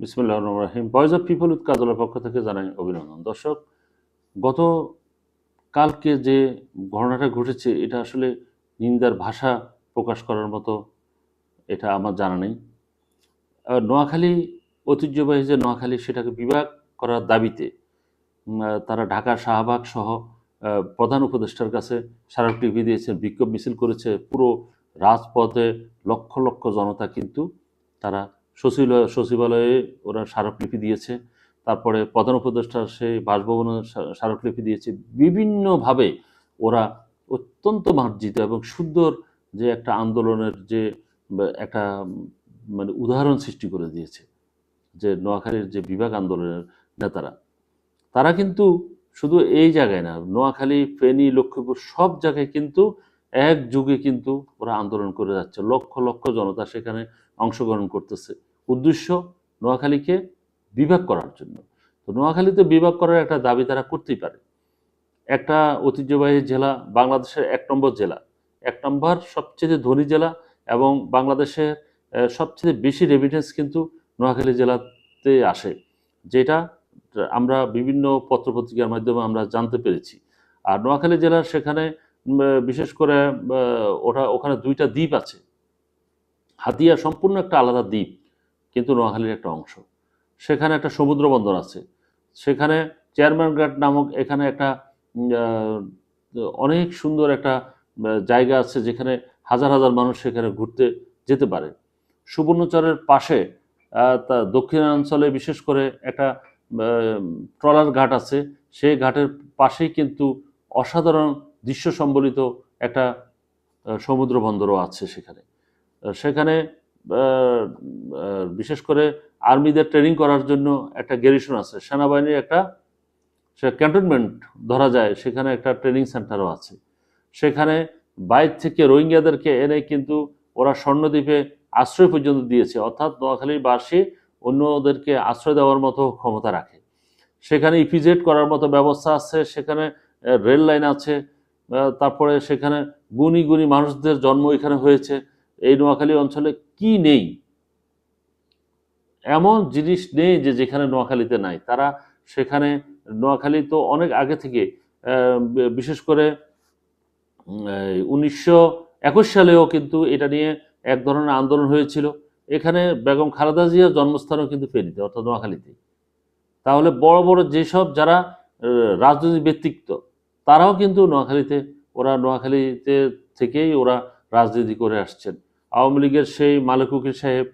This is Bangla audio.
বিসমুল্লাহ রাহিম। ভয়েস অফ পিপল উইথ কাজলের পক্ষ থেকে জানাই অভিনন্দন। দর্শক, গত কালকে যে ঘটনাটা ঘটেছে, এটা আসলে নিন্দার ভাষা প্রকাশ করার মতো এটা আমার জানা নেই। নোয়াখালী ঐতিহ্যবাহী যে নোয়াখালী, সেটাকে বিভাগ করার দাবিতে তারা ঢাকা শাহবাগ সহ প্রধান উপদেষ্টার কাছে স্মারকলিপি দিয়েছে, বিক্ষোভ মিছিল করেছে, পুরো রাজপথে লক্ষ লক্ষ জনতা কিন্তু তারা সচিবালয়, সচিবালয়ে ওরা স্মারকলিপি দিয়েছে। তারপরে প্রধান উপদেষ্টার সেই বাসভবনে স্মারকলিপি দিয়েছে। বিভিন্নভাবে ওরা অত্যন্ত মার্জিত এবং সুন্দর যে একটা আন্দোলনের যে একটা মানে উদাহরণ সৃষ্টি করে দিয়েছে, যে নোয়াখালীর যে বিভাগ আন্দোলনের নেতারা। তারা কিন্তু শুধু এই জায়গায় না, নোয়াখালী, ফেনী, লক্ষ্মীপুর সব জায়গায় কিন্তু এক যুগে কিন্তু ওরা আন্দোলন করে যাচ্ছে। লক্ষ লক্ষ জনতা সেখানে অংশগ্রহণ করতেছে। উদ্দেশ্য নোয়াখালীকে বিভাগ করার জন্য। তো নোয়াখালীতে বিভাগ করার একটা দাবি তারা করতেই পারে। একটা ঐতিহ্যবাহী জেলা বাংলাদেশের এক নম্বর জেলা। এক নম্বর সবচেয়ে ধনী জেলা এবং বাংলাদেশের সবচেয়ে বেশি রেমিটেন্স কিন্তু নোয়াখালী জেলাতে আসে। যেটা আমরা বিভিন্ন পত্রপত্রিকার মাধ্যমে আমরা জানতে পেরেছি। আর নোয়াখালী জেলার সেখানে বিশেষ করে ওটা ওখানে দুইটা দ্বীপ আছে। হাতিয়া সম্পূর্ণ একটা আলাদা দ্বীপ, কিন্তু নোয়াখালীর একটা অংশ। সেখানে একটা সমুদ্র বন্দর আছে। সেখানে চেয়ারম্যান ঘাট নামক এখানে একটা অনেক সুন্দর একটা জায়গা আছে যেখানে হাজার হাজার মানুষ সেখানে ঘুরতে যেতে পারে। সুবর্ণচরের পাশে তা দক্ষিণাঞ্চলে বিশেষ করে একটা ট্রলার ঘাট আছে। সেই ঘাটের পাশেই কিন্তু অসাধারণ দৃশ্য সম্বলিত একটা সমুদ্র বন্দরও আছে সেখানে। সেখানে বিশেষ করে আর্মিদের ট্রেনিং করার জন্য একটা গ্যারিশন আছে। সেনাবাহিনীর একটা, সে ক্যান্টনমেন্ট ধরা যায়, সেখানে একটা ট্রেনিং সেন্টারও আছে। সেখানে বাইর থেকে রোহিঙ্গাদেরকে এনে কিন্তু ওরা স্বর্ণদ্বীপে আশ্রয় পর্যন্ত দিয়েছে। অর্থাৎ নোয়াখালীর বাসী অন্যদেরকে আশ্রয় দেওয়ার মতো ক্ষমতা রাখে। সেখানে ইপিজেড করার মতো ব্যবস্থা আছে, সেখানে রেল লাইন আছে তারপরে সেখানে গুণী গুণী মানুষদের জন্ম এখানে হয়েছে। এই নোয়াখালী অঞ্চলে কি নেই? এমন জিনিস নেই যে যেখানে নোয়াখালীতে নাই। তারা সেখানে, নোয়াখালী তো অনেক আগে থেকে বিশেষ করে উনিশশো একুশ সালেও কিন্তু এটা নিয়ে এক ধরনের আন্দোলন হয়েছিল। এখানে বেগম খালেদা জিয়ার জন্মস্থানও কিন্তু ফেনীতে, অর্থাৎ নোয়াখালীতে তাহলে বড় বড় যেসব যারা রাজনৈতিক ব্যক্তিত্ব তারাও কিন্তু নোয়াখালীতে, ওরা নোয়াখালীতে থেকেই ওরা রাজনীতি করে আসছেন। আওয়ামী লীগের সেই মালিক উকিল সাহেব